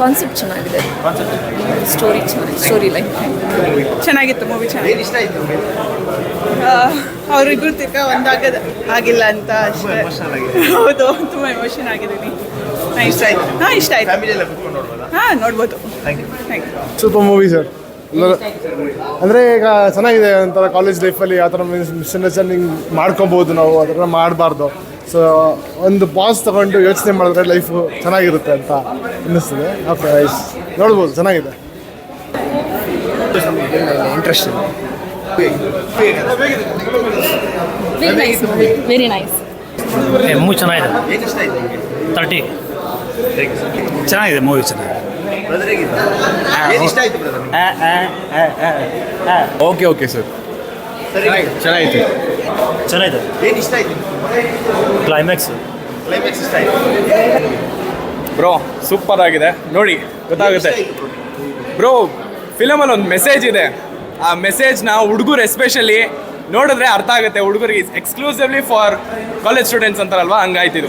Concept ಚೆನ್ನಾಗಿದೆ. Story ಚೆನ್ನಾಗಿದೆ. Story like ಚೆನ್ನಾಗಿತ್ತು ಮೂವಿ ಚೆನ್ನಾಗಿ. ಇಷ್ಟ ಆಯ್ತು ಅವರಿಬ್ಬರು ತಿರ್ಗ ಒಂದಾಗದ ಆಗಿಲ್ಲ ಅಂತ ಅಷ್ಟೇ. ಹೌದು ತುಂಬ ಎಮೋಷನ್ ಆಗಿದ್ದೀನಿ ಇಷ್ಟ ಆಯ್ತು. ಹಾಂ ಇಷ್ಟ ಆಯ್ತು. ಹಾಂ ನೋಡ್ಬೋದು. Thank you thank you super movie sir ಅಂದರೆ ಈಗ ಚೆನ್ನಾಗಿದೆ ಒಂಥರ ಕಾಲೇಜ್ ಲೈಫಲ್ಲಿ ಆ ಥರ ಮಿಸ್ಅಂಡರ್ಸ್ಟ್ಯಾಂಡಿಂಗ್ ಮಾಡ್ಕೊಬೋದು ನಾವು ಆ ಥರ ಮಾಡಬಾರ್ದು. ಸೊ ಒಂದು ಪಾಸ್ ತಗೊಂಡು ಯೋಚನೆ ಮಾಡಿದ್ರೆ ಲೈಫು ಚೆನ್ನಾಗಿರುತ್ತೆ ಅಂತ ಅನ್ನಿಸ್ತದೆ. ಓಕೆ ಐಸ್ ನೋಡ್ಬೋದು ಚೆನ್ನಾಗಿದೆ. ಇಂಟ್ರೆಸ್ಟ್ ವೆರಿ ನೈಸ್ ಮೂವಿ ಚೆನ್ನಾಗಿದೆ. ತರ್ಟಿ ಚೆನ್ನಾಗಿದೆ ಮೂವಿ ಚೆನ್ನಾಗಿದೆ. ಬ್ರದರ್ ಹೇಗಿತ್ತು ಇಷ್ಟ ಆಯ್ತು ಬ್ರದರ್ ಓಕೆ ಓಕೆ ಸರಿ. ಚೆನ್ನಾಗಿತ್ತು ಚೆನ್ನಾಗಿದೆ. ಏನು ಇಷ್ಟ ಆಯ್ತು ಕ್ಲೈಮ್ಯಾಕ್ಸ್ ಕ್ಲೈಮ್ಯಾಕ್ಸ್ ಇಷ್ಟ ಆಯ್ತು? ಬ್ರೋ ಸೂಪರ್ ಆಗಿದೆ. ನೋಡಿ ಗೊತ್ತಾಗುತ್ತೆ. ಬ್ರೋ ಫಿಲಮಲ್ಲಿ ಒಂದು ಮೆಸೇಜ್ ಇದೆ. ಆ ಮೆಸೇಜ್ನ ಹುಡುಗರು ಎಸ್ಪೆಷಲಿ ನೋಡಿದ್ರೆ ಅರ್ಥ ಆಗುತ್ತೆ. ಹುಡುಗರಿಗೆ ಎಕ್ಸ್ಕ್ಲೂಸಿವ್ಲಿ ಫಾರ್ ಕಾಲೇಜ್ ಸ್ಟೂಡೆಂಟ್ಸ್ ಅಂತಾರಲ್ವಾ? ಹಂಗಾಯ್ತು ಇದು.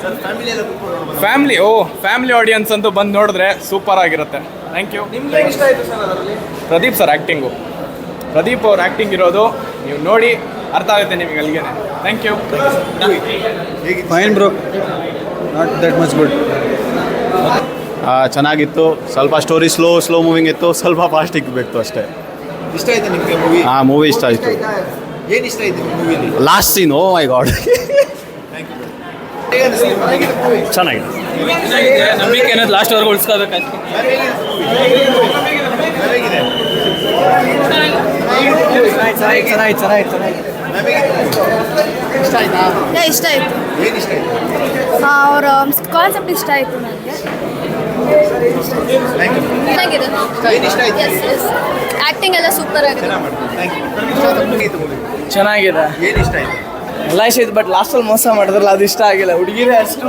ಫ್ಯಾಮಿಲಿ ಓ ಫ್ಯಾಮಿಲಿ ಆಡಿಯನ್ಸ್ ಅಂತೂ ಬಂದು ನೋಡಿದ್ರೆ ಸೂಪರ್ ಆಗಿರುತ್ತೆ. ಥ್ಯಾಂಕ್ ಯು ನಿಮ್ಗೆ ಇಷ್ಟ ಆಯ್ತು ಸರ್ ಅದರಲ್ಲಿ? ಪ್ರದೀಪ್ ಸರ್ ಆ್ಯಕ್ಟಿಂಗು ಪ್ರದೀಪ್ ಅವ್ರ ಆ್ಯಕ್ಟಿಂಗ್ ಇರೋದು ನೀವು ನೋಡಿ ಅರ್ಥ ಆಗುತ್ತೆ ನಿಮಗೆ ಅಲ್ಲಿಗೆ. Thank you fine bro not that much good ಚೆನ್ನಾಗಿತ್ತು. ಸ್ವಲ್ಪ ಸ್ಟೋರಿ ಸ್ಲೋ ಸ್ಲೋ ಮೂವಿಂಗ್ ಇತ್ತು. ಸ್ವಲ್ಪ ಫಾಸ್ಟ್ ಇಕ್ಬೇಕು ಅಷ್ಟೇ. ಇಷ್ಟ ಆಯ್ತು ನಿಮಗೆ ಮೂವಿ ಹಾಂ ಮೂವಿ ಇಷ್ಟ ಆಯಿತು. ಏನು ಇಷ್ಟ ಆಯ್ತು ಮೂವಿಲಿ last scene oh my god ಚೆನ್ನಾಗಿದೆ. ನಂಬಿಕೆ ಏನಾದ್ರು ಲಾಸ್ಟ್ವರೆಗೂ ಉಳಿಸ್ಕೋಬೇಕಂತ ಹೇಗಿದೆ ಇಷ್ಟ ಆಯಿತು? ಏನು ಇಷ್ಟ ಆಯ್ತು? ಅವರ ಕಾನ್ಸೆಪ್ಟ್ ಇಷ್ಟ ಆಯಿತು ನನಗೆ ಥ್ಯಾಂಕ್ ಯು ಚೆನ್ನಾಗಿದೆ. ಏನು ಇಷ್ಟ ಆಯ್ತು? ಎಸ್ ಎಸ್ ಆ್ಯಕ್ಟಿಂಗ್ ಎಲ್ಲ ಸೂಪರ್ ಆಗಿದೆ. ಥ್ಯಾಂಕ್ ಯು ಚೆನ್ನಾಗಿದೆ. ಏನು ಇಷ್ಟ ಆಯ್ತು? ಎಲ್ಲ ಇಷ್ಟ ಆಯ್ತು ಬಟ್ ಲಾಸ್ಟಲ್ಲಿ ಮೋಸ ಮಾಡಿದ್ರಲ್ಲ ಅದು ಇಷ್ಟ ಆಗಿಲ್ಲ. ಹುಡುಗಿರೇ ಅಷ್ಟು